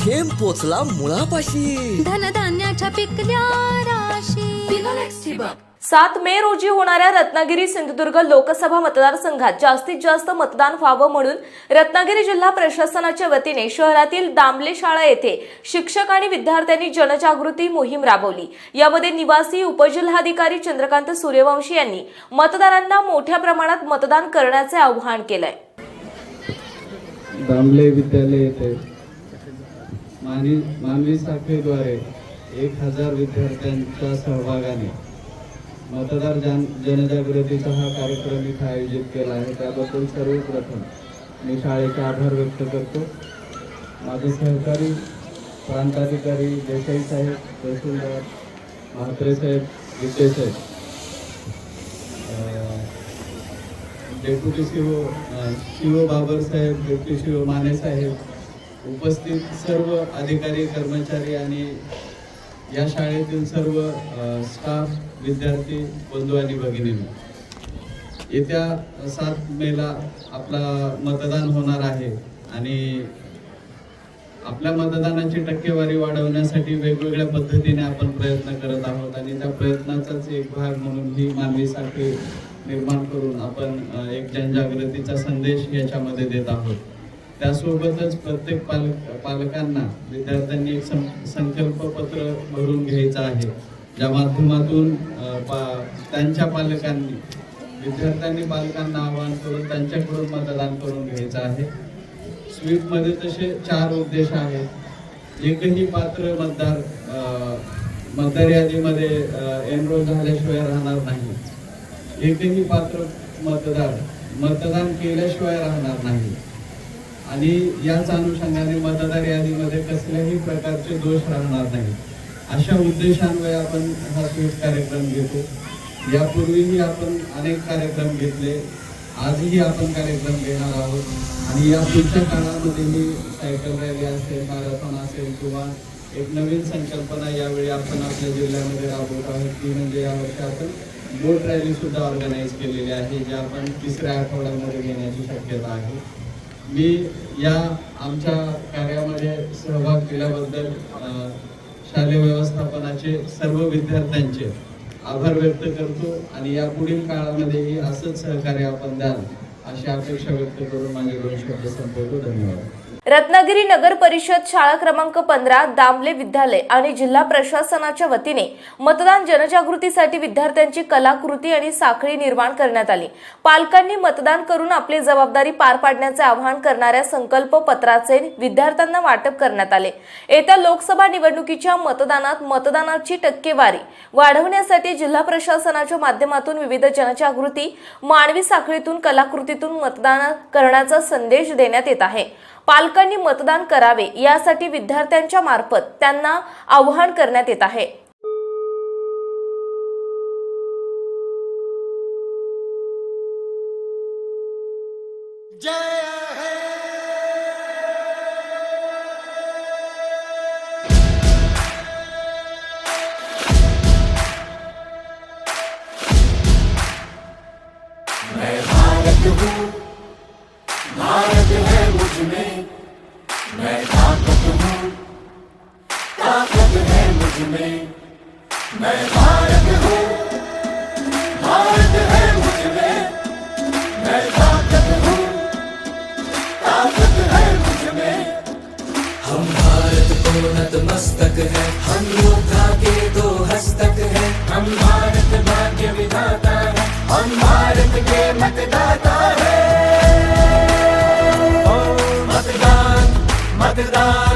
थेंब पोचला मुळापाशी. धनधान्याच्या पिकल्या राशी. फिनोलेक्स ठिबक सात मे रोजी होणाऱ्या रत्नागिरी सिंधुदुर्ग लोकसभा मतदारसंघात जास्तीत जास्त मतदान व्हावं म्हणून रत्नागिरी जिल्हा प्रशासनाच्या वतीने शहरातील दामले शाळा येथे शिक्षक आणि विद्यार्थ्यांनी जनजागृती मोहीम राबवली. यामध्ये निवासी उपजिल्हाधिकारी चंद्रकांत सूर्यवंशी यांनी मतदारांना मोठ्या प्रमाणात मतदान करण्याचे आवाहन केलंय. दामले विद्यालय येथे मानवी मानवी साखळीद्वारे एक हजार विद्यार्थ्यांच्या सहभागाने मतदार जन जनजागृतीचा हा कार्यक्रम इथं आयोजित केला आहे. त्याबद्दल सर्वप्रथम मी शाळेचे आभार व्यक्त करतो. माझे सहकारी प्रांताधिकारी देसाई साहेब तहसीलदार म्हात्रे साहेब विद्ये साहेब C O C O Babar साहेब डेप्युटी सीओ माने साहेब उपस्थित सर्व अधिकारी कर्मचारी आणि या शाळेतील सर्व स्टाफ विद्यार्थी बंधू आणि भगिनींनो येत्या सात मेला आपला मतदान होणार आहे आणि आपल्या मतदानाची टक्केवारी वाढवण्यासाठी वेगवेगळ्या पद्धतीने आपण प्रयत्न करत आहोत आणि त्या प्रयत्नाचाच एक भाग म्हणून ही मानवी साखळी निर्माण करून आपण एक जनजागृतीचा संदेश याच्यामध्ये देत आहोत. त्यासोबतच प्रत्येक पालक पालकांना विद्यार्थ्यांनी एक सं- संकल्प पत्र भरून घ्यायचं आहे. ज्या माध्यमातून पा- त्यांच्या पालकांनी विद्यार्थ्यांनी पालकांना आवाहन करून त्यांच्याकडून मतदान करून घ्यायचं आहे. स्वीपमध्ये तसे चार उद्देश आहेत. एकही पात्र मतदार मतदार यादीमध्ये एनरोल झाल्याशिवाय राहणार नाही. एकही पात्र मतदार मतदान केल्याशिवाय राहणार नाही. आणि याच अनुषंगाने मतदार यादीमध्ये कसल्याही प्रकारचे दोष राहणार नाही. अशा उद्देशान्वये आपण हा स्वीट कार्यक्रम घेतो. यापूर्वीही आपण अनेक कार्यक्रम घेतले. आजही आपण कार्यक्रम घेणार आहोत. आणि या पुढच्या काळामध्येही सायकल रॅली असेल मॅरेथॉन असेल किंवा एक नवीन संकल्पना यावेळी आपण आपल्या जिल्ह्यामध्ये राबवत आहोत. ती म्हणजे यावर्षी आपण बोट रॅलीसुद्धा ऑर्गनाईज केलेली आहे जी आपण तिसऱ्या आठवड्यामध्ये घेण्याची शक्यता आहे. मी या आमच्या कार्यामध्ये सहभाग केल्याबद्दल शालेय व्यवस्थापनाचे सर्व विद्यार्थ्यांचे आभार व्यक्त करतो आणि या पुढील काळामध्येही असंच सहकार्य आपण द्याल अशी अपेक्षा व्यक्त करून माझे दोन शब्द संपवतो. धन्यवाद. रत्नागिरी नगर परिषद शाळा क्रमांक पंधरा दामले विद्यालय आणि जिल्हा प्रशासनाच्या वतीने मतदान जनजागृतीसाठी विद्यार्थ्यांची कलाकृती आणि साखळी निर्माण करण्यात आली. पालकांनी मतदान करून आपली जबाबदारी पार पाडण्याचे आवाहन करणाऱ्या संकल्प पत्राचे विद्यार्थ्यांना वाटप करण्यात आले. येत्या लोकसभा निवडणुकीच्या मतदानात मतदानाची टक्केवारी वाढवण्यासाठी जिल्हा प्रशासनाच्या माध्यमातून विविध जनजागृती मानवी साखळीतून कलाकृतीतून मतदान करण्याचा संदेश देण्यात येत आहे. पालकांनी मतदान करावे यासाठी विद्यार्थ्यांच्या मार्फत त्यांना आव्हान करण्यात येत आहे. जय मुझ हम भारत को है, हम योद्धा के दो हस्तक है। हम भारत भाग्य विधाता है, हम भारत के मतदाता है। मतदान मतदान।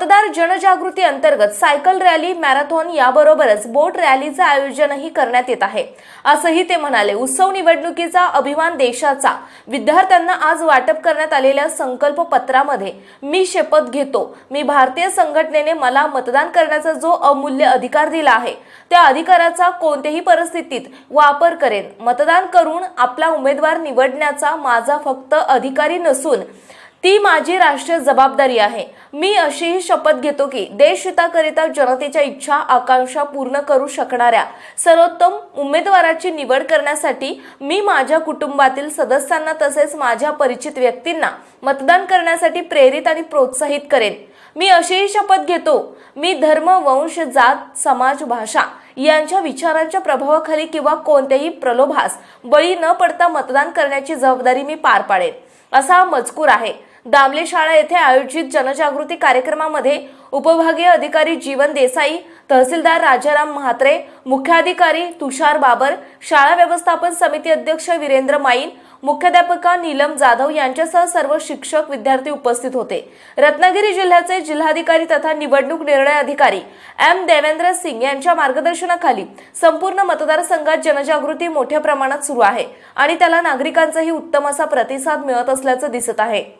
मतदार जनजागृती अंतर्गत सायकल रॅली मॅरेथॉन याबरोबरच बोट रॅलीचं आयोजनही करण्यात येत आहे. असंही ते म्हणाले उत्सव निवडणुकीचा अभिमान देशाचा. विद्यार्थ्यांना आज वाटप करण्यात आलेल्या संकल्प पत्रामध्ये मी शपथ घेतो. मी भारतीय संघटनेने मला मतदान करण्याचा जो अमूल्य अधिकार दिला आहे त्या अधिकाराचा कोणत्याही परिस्थितीत वापर करेन. मतदान करून आपला उमेदवार निवडण्याचा माझा फक्त अधिकारी नसून ती माझी राष्ट्रीय जबाबदारी आहे. मी अशीही शपथ घेतो की देशहिताकरिता जनतेच्या इच्छा आकांक्षा पूर्ण करू शकणाऱ्या सर्वोत्तम उमेदवाराची निवड करण्यासाठी मी माझ्या कुटुंबातील सदस्यांना तसेच माझ्या परिचित व्यक्तींना मतदान करण्यासाठी प्रेरित आणि प्रोत्साहित करेन. मी अशीही शपथ घेतो मी धर्म वंश जात समाज भाषा यांच्या विचारांच्या प्रभावाखाली किंवा कोणत्याही प्रलोभास बळी न पडता मतदान करण्याची जबाबदारी मी पार पाडेन. असा मजकूर आहे. दामले शाळा येथे आयोजित जनजागृती कार्यक्रमामध्ये उपभागीय अधिकारी जीवन देसाई तहसीलदार राजाराम म्हात्रे मुख्याधिकारी तुषार बाबर शाळा व्यवस्थापन समिती अध्यक्ष वीरेंद्र माईन मुख्याध्यापिका नीलम जाधव यांच्यासह सर्व शिक्षक विद्यार्थी उपस्थित होते. रत्नागिरी जिल्ह्याचे जिल्हाधिकारी तथा निवडणूक निर्णय अधिकारी एम देवेंद्र सिंग यांच्या मार्गदर्शनाखाली संपूर्ण मतदारसंघात जनजागृती मोठ्या प्रमाणात सुरू आहे आणि त्याला नागरिकांचाही उत्तम असा प्रतिसाद मिळत असल्याचं दिसत आहे.